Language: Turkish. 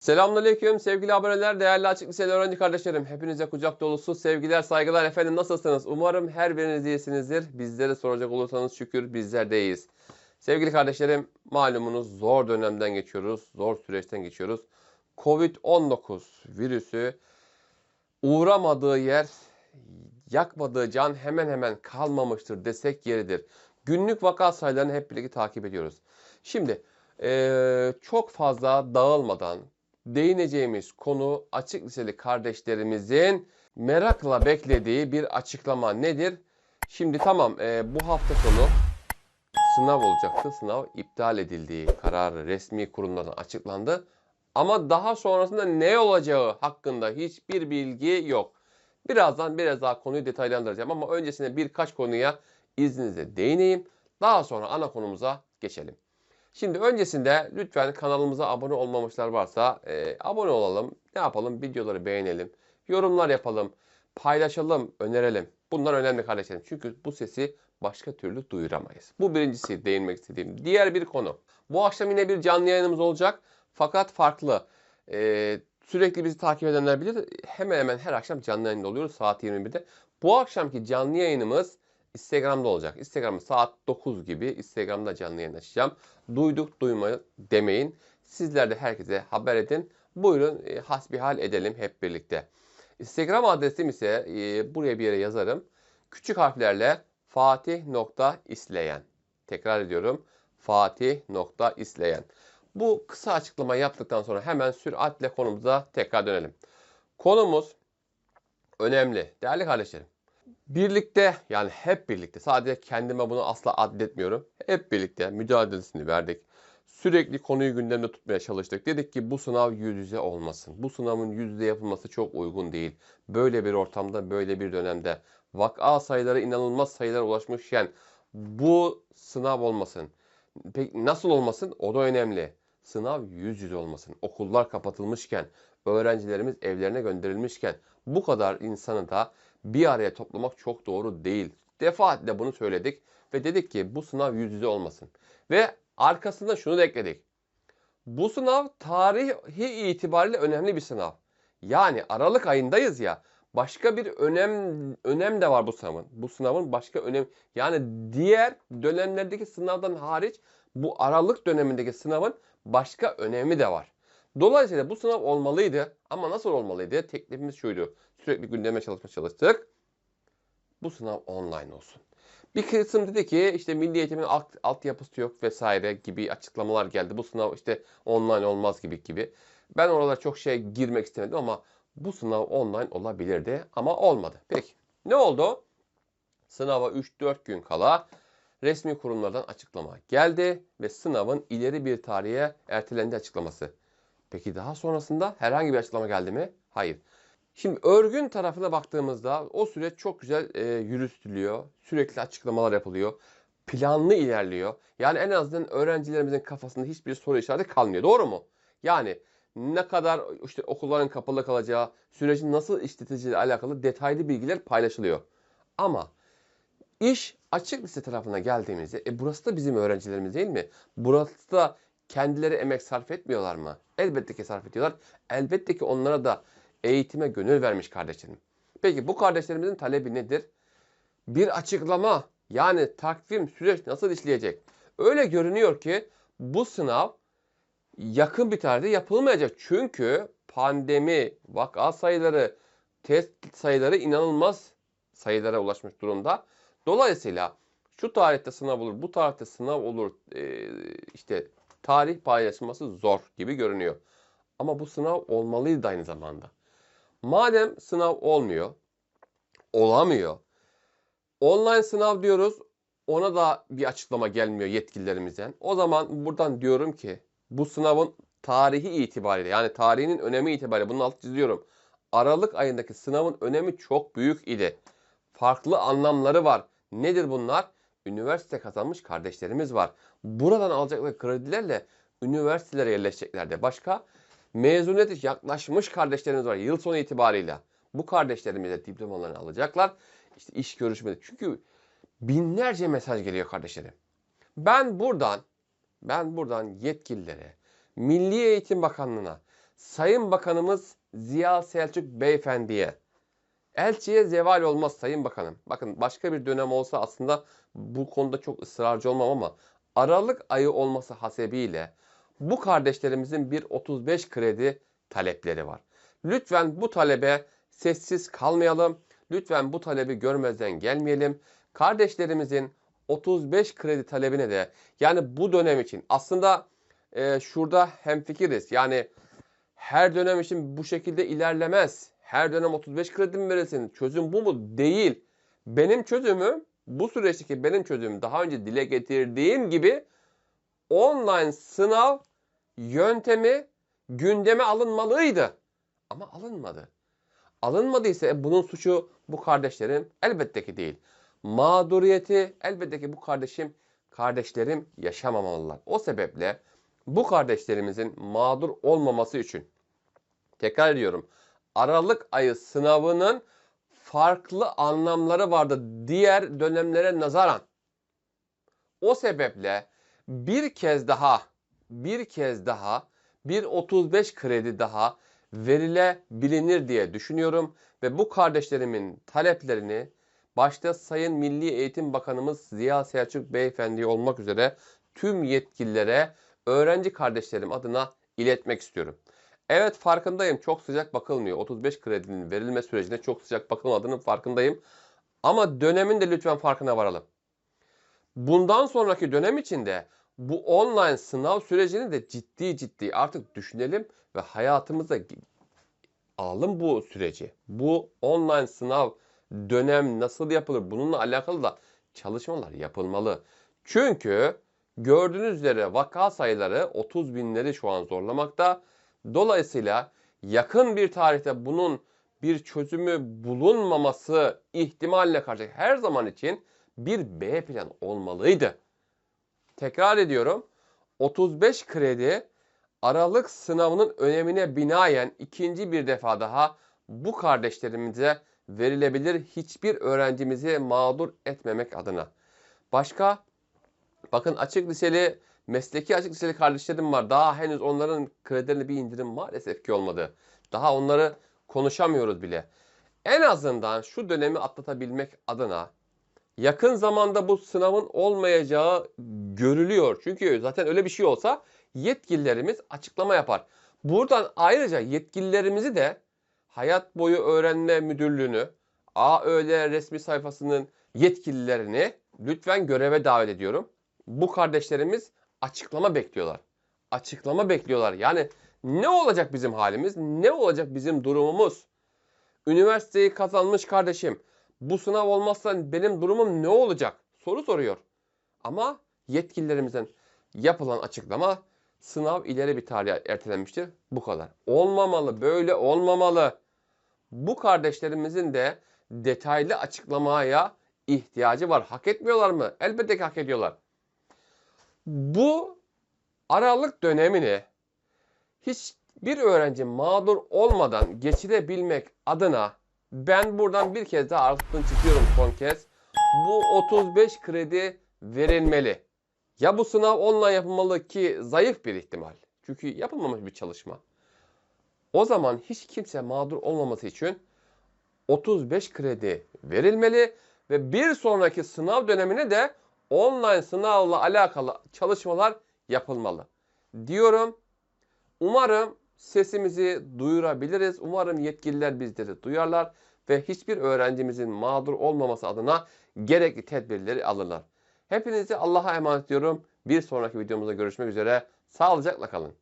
Selamünaleyküm sevgili aboneler, değerli açık liseli öğrenci kardeşlerim. Hepinize kucak dolusu sevgiler, saygılar efendim. Nasılsınız? Umarım her biriniz iyisinizdir. Bizlere soracak olursanız şükür bizler de iyiyiz. Sevgili kardeşlerim, malumunuz zor dönemden geçiyoruz, zor süreçten geçiyoruz. Covid-19 virüsü uğramadığı yer, yakmadığı can hemen hemen kalmamıştır desek yeridir. Günlük vaka sayılarını hep birlikte takip ediyoruz. Şimdi eee, çok fazla dağılmadan değineceğimiz konu açık liseli kardeşlerimizin merakla beklediği bir açıklama nedir? Şimdi tamam eee, bu hafta sonu sınav olacaktı. Sınav iptal edildiği kararı resmi kurumlardan açıklandı. Ama daha sonrasında ne olacağı hakkında hiçbir bilgi yok. Birazdan biraz daha konuyu detaylandıracağım ama öncesinde birkaç konuya izninizle değineyim. Daha sonra ana konumuza geçelim. Şimdi öncesinde lütfen kanalımıza abone olmamışlar varsa e, abone olalım. Ne yapalım? Videoları beğenelim. Yorumlar yapalım. Paylaşalım, önerelim. Bunlar önemli kardeşlerim. Çünkü bu sesi başka türlü duyuramayız. Bu birincisi değinmek istediğim. Diğer bir konu. Bu akşam yine bir canlı yayınımız olacak. Fakat farklı. E, sürekli bizi takip edenler bilir. Hemen hemen her akşam canlı yayında oluyoruz saat 21'de. Bu akşamki canlı yayınımız Instagram'da olacak. Instagram'da saat 9 gibi Instagram'da canlı yayın açacağım. Duyduk duymayı demeyin. Sizler de herkese haber edin. Buyurun e, hasbihal edelim hep birlikte. Instagram adresim ise e, buraya bir yere yazarım. Küçük harflerle fatih.isleyen. Tekrar ediyorum. Fatih.isleyen. Bu kısa açıklama yaptıktan sonra hemen süratle konumuza tekrar dönelim. Konumuz önemli. Değerli kardeşlerim. Birlikte yani hep birlikte sadece kendime bunu asla addetmiyorum. Hep birlikte mücadelesini verdik. Sürekli konuyu gündemde tutmaya çalıştık. Dedik ki bu sınav yüz yüze olmasın. Bu sınavın yüz yüze yapılması çok uygun değil. Böyle bir ortamda, böyle bir dönemde vaka sayıları inanılmaz sayılara ulaşmışken bu sınav olmasın. Peki nasıl olmasın? O da önemli. Sınav yüz yüze olmasın. Okullar kapatılmışken, öğrencilerimiz evlerine gönderilmişken bu kadar insanı da bir araya toplamak çok doğru değil. Defaatle bunu söyledik ve dedik ki bu sınav yüz yüze olmasın. Ve arkasında şunu da ekledik. Bu sınav tarihi itibariyle önemli bir sınav. Yani Aralık ayındayız ya. Başka bir önem önem de var bu sınavın. Bu sınavın başka önem yani diğer dönemlerdeki sınavdan hariç bu Aralık dönemindeki sınavın başka önemi de var. Dolayısıyla bu sınav olmalıydı ama nasıl olmalıydı? Teklifimiz şuydu. Sürekli gündeme çalışma çalıştık. Bu sınav online olsun. Bir kısım dedi ki işte milli eğitimin alt, altyapısı yok vesaire gibi açıklamalar geldi. Bu sınav işte online olmaz gibi gibi. Ben oralara çok şey girmek istemedim ama bu sınav online olabilirdi ama olmadı. Peki ne oldu? Sınava 3-4 gün kala resmi kurumlardan açıklama geldi ve sınavın ileri bir tarihe ertelendi açıklaması. Peki daha sonrasında herhangi bir açıklama geldi mi? Hayır. Şimdi örgün tarafına baktığımızda o süreç çok güzel e, yürütülüyor. Sürekli açıklamalar yapılıyor. Planlı ilerliyor. Yani en azından öğrencilerimizin kafasında hiçbir soru işareti kalmıyor. Doğru mu? Yani ne kadar işte okulların kapalı kalacağı, sürecin nasıl işletileceği ile alakalı detaylı bilgiler paylaşılıyor. Ama iş açık lise tarafına geldiğimizde e burası da bizim öğrencilerimiz değil mi? Burası da kendileri emek sarf etmiyorlar mı? Elbette ki sarf ediyorlar. Elbette ki onlara da eğitime gönül vermiş kardeşlerim. Peki bu kardeşlerimizin talebi nedir? Bir açıklama yani takvim süreç nasıl işleyecek? Öyle görünüyor ki bu sınav yakın bir tarihte yapılmayacak. Çünkü pandemi, vaka sayıları, test sayıları inanılmaz sayılara ulaşmış durumda. Dolayısıyla şu tarihte sınav olur, bu tarihte sınav olur işte tarih paylaşılması zor gibi görünüyor. Ama bu sınav olmalıydı aynı zamanda. Madem sınav olmuyor, olamıyor. Online sınav diyoruz. Ona da bir açıklama gelmiyor yetkililerimizden. O zaman buradan diyorum ki bu sınavın tarihi itibariyle yani tarihinin önemi itibariyle bunun altı çiziyorum. Aralık ayındaki sınavın önemi çok büyük idi. Farklı anlamları var. Nedir bunlar? Üniversite kazanmış kardeşlerimiz var. Buradan alacakları kredilerle üniversitelere yerleşeceklerdi. Başka? Mezuniyete yaklaşmış kardeşlerimiz var yıl sonu itibariyle. Bu kardeşlerimiz de diplomalarını alacaklar. İşte iş görüşmede. Çünkü binlerce mesaj geliyor kardeşlerim. Ben buradan ben buradan yetkililere, Milli Eğitim Bakanlığı'na Sayın Bakanımız Ziya Selçuk Beyefendi'ye elçiye zeval olmaz Sayın Bakanım. Bakın başka bir dönem olsa aslında bu konuda çok ısrarcı olmam ama Aralık ayı olması hasebiyle bu kardeşlerimizin bir 35 kredi talepleri var. Lütfen bu talebe sessiz kalmayalım. Lütfen bu talebi görmezden gelmeyelim. Kardeşlerimizin 35 kredi talebine de yani bu dönem için aslında e, şurada hemfikiriz. Yani her dönem için bu şekilde ilerlemez. Her dönem 35 kredi mi verilsin? Çözüm bu mu? Değil. Benim çözümüm bu süreçteki benim çözümüm daha önce dile getirdiğim gibi online sınav yöntemi gündeme alınmalıydı. Ama alınmadı. Alınmadıysa e, bunun suçu bu kardeşlerim elbette ki değil. Mağduriyeti elbette ki bu kardeşim kardeşlerim yaşamamalılar. O sebeple bu kardeşlerimizin mağdur olmaması için tekrar ediyorum. Aralık ayı sınavının farklı anlamları vardı diğer dönemlere nazaran. O sebeple bir kez daha bir kez daha bir 35 kredi daha verilebilir diye düşünüyorum ve bu kardeşlerimin taleplerini başta Sayın Milli Eğitim Bakanımız Ziya Selçuk Beyefendi olmak üzere tüm yetkililere öğrenci kardeşlerim adına iletmek istiyorum. Evet farkındayım çok sıcak bakılmıyor. 35 kredinin verilme sürecine çok sıcak bakılmadığının farkındayım. Ama dönemin de lütfen farkına varalım. Bundan sonraki dönem içinde bu online sınav sürecini de ciddi ciddi artık düşünelim ve hayatımıza alalım bu süreci. Bu online sınav dönem nasıl yapılır bununla alakalı da çalışmalar yapılmalı. Çünkü gördüğünüz üzere vaka sayıları 30 binleri şu an zorlamakta. Dolayısıyla yakın bir tarihte bunun bir çözümü bulunmaması ihtimaline karşı her zaman için bir B plan olmalıydı. Tekrar ediyorum. 35 kredi Aralık sınavının önemine binaen ikinci bir defa daha bu kardeşlerimize verilebilir hiçbir öğrencimizi mağdur etmemek adına. Başka bakın açık liseli mesleki açık liseli kardeşlerim var. Daha henüz onların kredilerine bir indirim maalesef ki olmadı. Daha onları konuşamıyoruz bile. En azından şu dönemi atlatabilmek adına yakın zamanda bu sınavın olmayacağı görülüyor. Çünkü zaten öyle bir şey olsa yetkililerimiz açıklama yapar. Buradan ayrıca yetkililerimizi de Hayat Boyu Öğrenme Müdürlüğü'nü, AÖL resmi sayfasının yetkililerini lütfen göreve davet ediyorum. Bu kardeşlerimiz açıklama bekliyorlar. Açıklama bekliyorlar. Yani ne olacak bizim halimiz? Ne olacak bizim durumumuz? Üniversiteyi kazanmış kardeşim. Bu sınav olmazsa benim durumum ne olacak? Soru soruyor. Ama yetkililerimizden yapılan açıklama sınav ileri bir tarihe ertelenmiştir. Bu kadar. Olmamalı, böyle olmamalı. Bu kardeşlerimizin de detaylı açıklamaya ihtiyacı var. Hak etmiyorlar mı? Elbette ki hak ediyorlar. Bu aralık dönemini hiçbir öğrenci mağdur olmadan geçirebilmek adına ben buradan bir kez daha altını çiziyorum son kez. Bu 35 kredi verilmeli. Ya bu sınav online yapılmalı ki zayıf bir ihtimal. Çünkü yapılmamış bir çalışma. O zaman hiç kimse mağdur olmaması için 35 kredi verilmeli ve bir sonraki sınav dönemine de online sınavla alakalı çalışmalar yapılmalı. Diyorum. Umarım sesimizi duyurabiliriz. Umarım yetkililer bizleri duyarlar ve hiçbir öğrencimizin mağdur olmaması adına gerekli tedbirleri alırlar. Hepinizi Allah'a emanet ediyorum. Bir sonraki videomuzda görüşmek üzere. Sağlıcakla kalın.